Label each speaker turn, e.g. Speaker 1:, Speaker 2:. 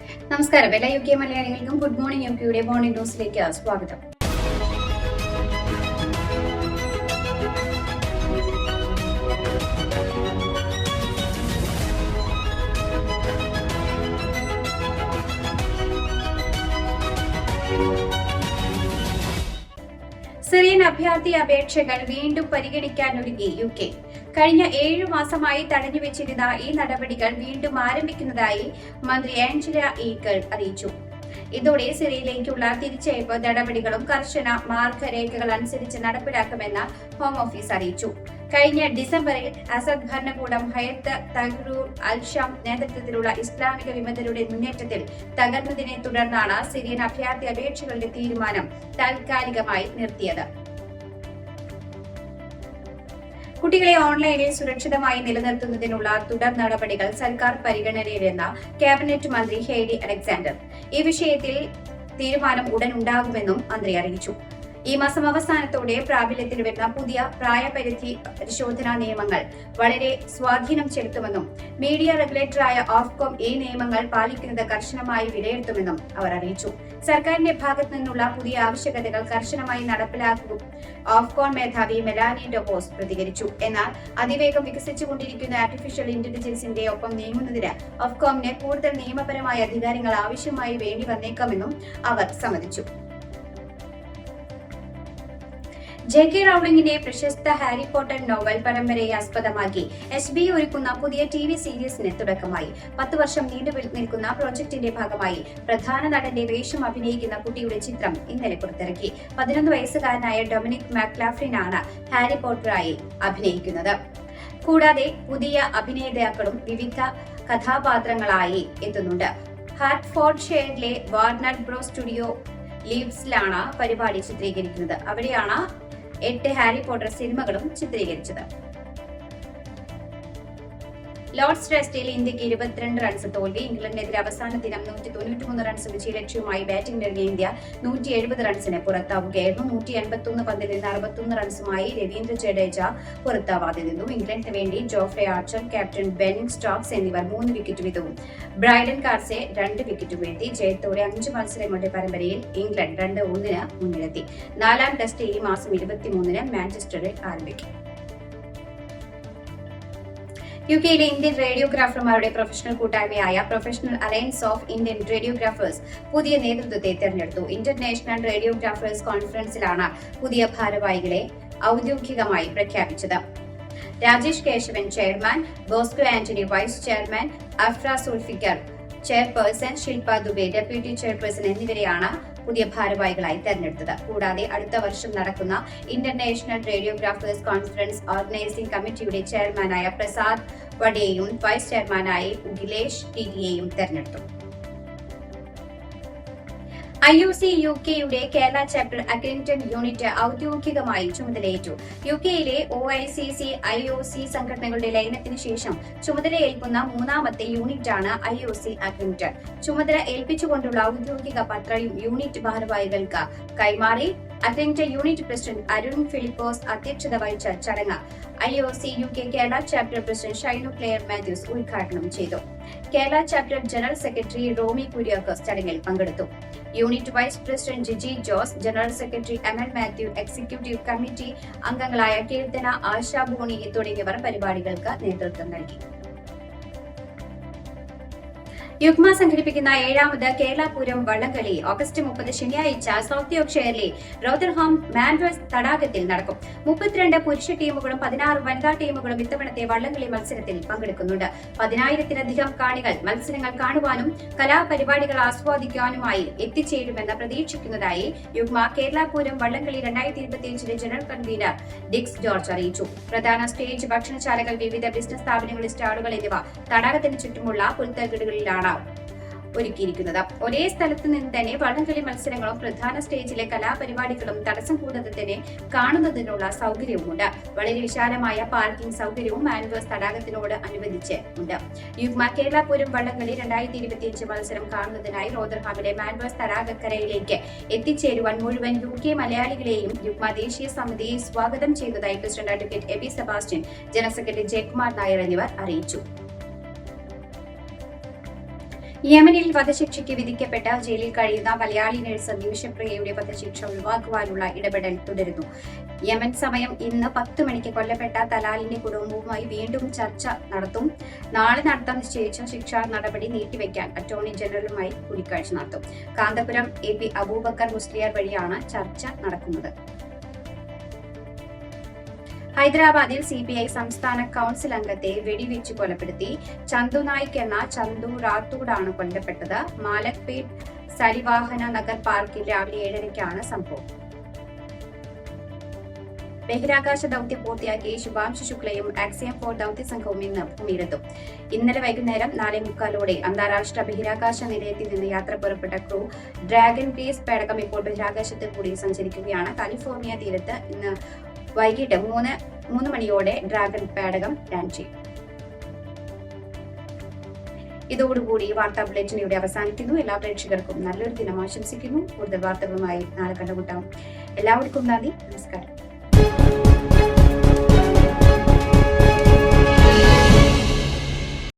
Speaker 1: നമസ്കാരം. എല്ലാ U K മലയാളികൾക്കും ഗുഡ് മോർണിംഗ്. എം കെയുടെ മോർണിംഗ് ന്യൂസിലേക്ക് സ്വാഗതം. സിറിയൻ അഭയാർത്ഥി അപേക്ഷകൾ വീണ്ടും പരിഗണിക്കാനൊരുങ്ങി യു കെ. കഴിഞ്ഞ ഏഴു മാസമായി തടഞ്ഞു വെച്ചിരുന്ന ഈ നടപടികൾ വീണ്ടും ആരംഭിക്കുന്നതായി മന്ത്രി ആഞ്ചല ഈഗൾ അറിയിച്ചു. ഇതോടെ സിറിയയിലേക്കുള്ള തിരിച്ചയപ്പ് നടപടികളും കർശന മാർഗരേഖകൾ അനുസരിച്ച് നടപ്പിലാക്കുമെന്ന് ഹോം ഓഫീസ് അറിയിച്ചു. കഴിഞ്ഞ ഡിസംബറിൽ അസദ് ഭരണകൂടം ഹയത്ത് തഹ്റൂർ അൽഷാം നേതൃത്വത്തിലുള്ള ഇസ്ലാമിക വിമതരുടെ മുന്നേറ്റത്തിൽ തകർന്നതിനെ തുടർന്നാണ് സിറിയൻ അഭയാർത്ഥി അപേക്ഷകളുടെ തീരുമാനം താൽക്കാലികമായി നിർത്തിയത്. കുട്ടികളെ ഓൺലൈനിൽ സുരക്ഷിതമായി നിലനിർത്തുന്നതിനുള്ള തുടർ നടപടികൾ സർക്കാർ പരിഗണനയിലെന്ന ക്യാബിനറ്റ് മന്ത്രി ഹേഡി അലക്സാണ്ടർ. ഈ വിഷയത്തിൽ തീരുമാനം ഉടൻ ഉണ്ടാകുമെന്നും മന്ത്രി അറിയിച്ചു. ഈ മാസം അവസാനത്തോടെ പ്രാബല്യത്തിൽ വരുന്ന പുതിയ പ്രായപരിധി പരിശോധനാ നിയമങ്ങൾ വളരെ സ്വാധീനം ചെലുത്തുമെന്നും മീഡിയ റെഗുലേറ്ററായ ഓഫ്കോം ഈ നിയമങ്ങൾ പാലിക്കുന്നത് കർശനമായി വിലയിരുത്തുമെന്നും അവർ അറിയിച്ചു. സർക്കാരിന്റെ ഭാഗത്തു നിന്നുള്ള പുതിയ ആവശ്യകതകൾ കർശനമായി നടപ്പിലാക്കും ഓഫ്കോൺ മേധാവി മെലാനി ഡോബോസ് പ്രതികരിച്ചു. എന്നാൽ അതിവേഗം വികസിച്ചുകൊണ്ടിരിക്കുന്ന ആർട്ടിഫിഷ്യൽ ഇന്റലിജൻസിന്റെ ഒപ്പം നീങ്ങുന്നതിന് ഓഫ്കോമിന് കൂടുതൽ നിയമപരമായ അധികാരങ്ങൾ ആവശ്യമായി വേണ്ടി വന്നേക്കാമെന്നും അവർ സമ്മതിച്ചു. ജെ കെ റൌളിംഗിന്റെ പ്രശസ്ത ഹാരി പോട്ടർ നോവൽ പരമ്പരയെ ആസ്പദമാക്കി. എസ് ബി ഒരുക്കുന്ന പുതിയ ടി വി സീരീസിന് തുടക്കമായി. പത്ത് വർഷം നീണ്ടു നിൽക്കുന്ന പ്രോജക്ടിന്റെ ഭാഗമായി പ്രധാന നടന്റെ വേഷം അഭിനയിക്കുന്ന കുട്ടിയുടെ ചിത്രം ഇന്നലെ പുറത്തിറക്കി. പതിനൊന്ന് വയസ്സുകാരനായ ഡൊമിനിക് മാക്ലാഫ്രിനാണ് ഹാരി പോട്ടറായി അഭിനയിക്കുന്നത്. കൂടാതെ പുതിയ അഭിനേതാക്കളും വിവിധ കഥാപാത്രങ്ങളായി എത്തുന്നുണ്ട്. ഹാർട്ട്ഫോർഡ് ഷെയറിലെ വാർണർ ബ്രോ സ്റ്റുഡിയോ ലീവ്സിലാണ് പരിപാടി ചിത്രീകരിക്കുന്നത്. അവിടെയാണ് എട്ട് ഹാരി പോട്ടർ സിനിമകളും ചിത്രീകരിച്ചത്. ലോർഡ്സ് ടെസ്റ്റിൽ ഇന്ത്യയ്ക്ക് ഇരുപത്തിരണ്ട് റൺസ് തോൽവി. ഇംഗ്ലണ്ടിനെതിരെ അവസാന ദിനം നൂറ്റി തൊണ്ണൂറ്റിമൂന്ന് റൺസ് വിജയ ബാറ്റിംഗ് നൽകിയ ഇന്ത്യ നൂറ്റി എഴുപത് റൺസിന് പുറത്താവുകയായിരുന്നു നൂറ്റി എൺപത്തൊന്ന് പന്തിൽ നിന്ന് അറുപത്തൊന്ന് റൺസുമായി രവീന്ദ്ര ജഡേജ പുറത്താവാതെ നിന്നു. ഇംഗ്ലണ്ടിന് വേണ്ടി Jofra Archer captain Ben Stokes എന്നിവർ മൂന്ന് വിക്കറ്റ് വീതവും. ബ്രൈഡൻ കാർസെ രണ്ട് വിക്കറ്റ് വീഴ്ത്തി. ജയത്തോടെ അഞ്ച് മത്സരങ്ങളുടെ പരമ്പരയിൽ ഇംഗ്ലണ്ട് രണ്ട് ഒന്നിന് മുന്നിലെത്തി. നാലാം ടെസ്റ്റ് ഈ മാസം ഇരുപത്തിമൂന്നിന് മാഞ്ചസ്റ്ററിൽ ആരംഭിക്കും. യു കെയിലെ ഇന്ത്യൻ റേഡിയോഗ്രാഫർമാരുടെ പ്രൊഫഷണൽ കൂട്ടായ്മയായ professional alliance of Indian radiographers പുതിയ നേതൃത്വത്തെ തെരഞ്ഞെടുത്തു. ഇന്റർനാഷണൽ റേഡിയോഗ്രാഫേഴ്സ് കോൺഫറൻസിലാണ് പുതിയ ഭാരവാഹികളെ ഔദ്യോഗികമായി പ്രഖ്യാപിച്ചത്. Rajesh Keshavan chairman Bosco Antony vice chairman Afra Sulfikar chairperson Shilpa Dubey deputy chairperson എന്നിവരെയാണ് പുതിയ ഭാരവാഹികളായി തെരഞ്ഞെടുത്തത്. കൂടാതെ അടുത്ത വർഷം നടക്കുന്ന ഇന്റർനാഷണൽ റേഡിയോഗ്രാഫേഴ്സ് കോൺഫറൻസ് ഓർഗനൈസിംഗ് കമ്മിറ്റിയുടെ ചെയർമാനായ പ്രസാദ് വഡേയും വൈസ് ചെയർമാനായി ഗിലേഷ് ടിഡിയെയും തെരഞ്ഞെടുത്തു. ഐ യു സി യു കെയുടെ കേരള ചാപ്റ്റർ അക്രഡിറ്റഡ് യൂണിറ്റ് ഔദ്യോഗികമായി ചുമതലയേറ്റു. യു കെയിലെ O I C C I O C സംഘടനകളുടെ ലയനത്തിന് ശേഷം ചുമതലയേൽക്കുന്ന മൂന്നാമത്തെ യൂണിറ്റാണ് ഐ ഒ സി അക്രഡിറ്റഡ്. ചുമതല ഏൽപ്പിച്ചുകൊണ്ടുള്ള ഔദ്യോഗിക പത്രയും യൂണിറ്റ് ഭാരവാഹികൾക്ക് കൈമാറി accredited unit president Arun Philipose അധ്യക്ഷത വഹിച്ച ചടങ്ങ് I O C U K Kerala chapter president Shainu Clare Mathews ഉദ്ഘാടനം ചെയ്തു. Kerala chapter general secretary Romy Kuriakose ചടങ്ങിൽ പങ്കെടുത്തു. Unit vice president Jiji Jose general secretary M L Mathew executive committee അംഗങ്ങളായ കീർത്തന ആശാ ബോണി തുടങ്ങിയവർ പരിപാടികൾക്ക് നേതൃത്വം നൽകി. യുഗ്മ സംഘടിപ്പിക്കുന്ന ഏഴാമത് കേരള പൂരം വള്ളംകളി. ഓഗസ്റ്റ് മുപ്പത് ശനിയാഴ്ച സൗത്ത് യോർക്ക്ഷയറിലെ റോദർഹാം മാൻഡ്രസ് തടാകത്തിൽ നടക്കും. മുപ്പത്തിരണ്ട് പുരുഷ ടീമുകളും പതിനാറ് വനിതാ ടീമുകളും ഇത്തവണത്തെ വള്ളംകളി മത്സരത്തിൽ പങ്കെടുക്കുന്നുണ്ട്. പതിനായിരത്തിലധികം കാണികൾ മത്സരങ്ങൾ കാണുവാനും കലാപരിപാടികൾ ആസ്വാദിക്കാനുമായി എത്തിച്ചേരുമെന്ന് പ്രതീക്ഷിക്കുന്നതായി യുഗ്മ കേരള പൂരം വള്ളംകളി രണ്ടായിരത്തി ഇരുപത്തിയഞ്ചിലെ ജനറൽ കൺവീനർ ഡിക്സ് ജോർജ് അറിയിച്ചു. പ്രധാന സ്റ്റേജ് ഭക്ഷണശാലകൾ വിവിധ ബിസിനസ് സ്ഥാപനങ്ങളുടെ സ്റ്റാളുകൾ എന്നിവ തടാകത്തിന് ചുറ്റുമുള്ള പുൽത്തകിടുകളിലാണ് ഒരുക്കിയിരിക്കുന്നത്. ഒരേ സ്ഥലത്ത് നിന്ന് തന്നെ വള്ളംകളി മത്സരങ്ങളും പ്രധാന സ്റ്റേജിലെ കലാപരിപാടികളും തടസ്സം കൂടാതെ തന്നെ കാണുന്നതിനുള്ള സൗകര്യവുമുണ്ട്. വളരെ വിശാലമായ പാർക്കിംഗ് സൗകര്യവും മാൻവേഴ്സ് തടാകത്തിനോട് അനുബന്ധിച്ച് ഉണ്ട്. യുഗ്മ കേരള പൂരം വള്ളംകളി രണ്ടായിരത്തി ഇരുപത്തിയഞ്ച് മത്സരം കാണുന്നതിനായി റോദർഹാമിലെ മാൻവേഴ്സ് തടാകക്കരയിലേക്ക് എത്തിച്ചേരുവാൻ മുഴുവൻ യു കെ മലയാളികളെയും യുഗ്മ ദേശീയ സമിതിയെ സ്വാഗതം ചെയ്തതായി president advocate A B Sebastian general secretary Jayakumar Nair എന്നിവർ അറിയിച്ചു. യമനിൽ വധശിക്ഷയ്ക്ക് വിധിക്കപ്പെട്ട ജയിലിൽ കഴിയുന്ന മലയാളി നഴ്സ് നിമിഷപ്രിയയുടെ വധശിക്ഷ ഒഴിവാക്കുവാനുള്ള ഇടപെടൽ തുടരുന്നു. യമൻ സമയം ഇന്ന് പത്ത് മണിക്ക് കൊല്ലപ്പെട്ട തലാലിന്റെ കുടുംബവുമായി വീണ്ടും ചർച്ച നടത്തും. നാളെ നടത്താൻ നിശ്ചയിച്ച ശിക്ഷാ നടപടി നീട്ടിവെക്കാൻ അറ്റോർണി ജനറലുമായി കൂടിക്കാഴ്ച നടത്തും. കാന്തപുരം എ പി അബൂബക്കർ മുസ്ലിയാർ വഴിയാണ് ചർച്ച നടക്കുന്നത്. ഹൈദരാബാദിൽ സി ബി ഐ സംസ്ഥാന കൗൺസിൽ അംഗത്തെ വെടിവെച്ച് കൊലപ്പെടുത്തി. ചന്തു നായിക് എന്ന ചന്തു റാത്തൂടാണ് കൊല്ലപ്പെട്ടത്. മാലക്പേട്ട് സരിവാഹന നഗർ പാർക്കിൽ രാവിലെ ഏഴരയ്ക്കാണ് സംഭവം. ബഹിരാകാശ ദൗത്യം പൂർത്തിയാക്കി ശുഭാംശു ശുക്ലയും ആക്സിയം ഫോർ ദൗത്യ സംഘവും ഇന്ന് ഭൂമിയിലെത്തും. ഇന്നലെ വൈകുന്നേരം നാലേ മുക്കാലോടെ അന്താരാഷ്ട്ര ബഹിരാകാശ നിലയത്തിൽ നിന്ന് യാത്ര പുറപ്പെട്ട ക്രൂ ഡ്രാഗൺ ഗ്രേസ് പേടകം ഇപ്പോൾ ബഹിരാകാശത്തിൽ കൂടി സഞ്ചരിക്കുകയാണ്. കാലിഫോർണിയ തീരത്ത് ഇന്ന് വൈകിട്ട് മൂന്ന് മൂന്ന് മണിയോടെ ഡ്രാഗൺ പേടകം ലാൻഡ് ചെയ്യും. ഇതോടുകൂടി വാർത്താ ബുള്ളറ്റിൻ ഇവിടെ അവസാനിക്കുന്നു. എല്ലാ പ്രേക്ഷകർക്കും നല്ലൊരു ദിനം ആശംസിക്കുന്നു. കൂടുതൽ വാർത്തകളുമായി നാളെ കണ്ടുമുട്ടാം. എല്ലാവർക്കും നന്ദി. നമസ്കാരം.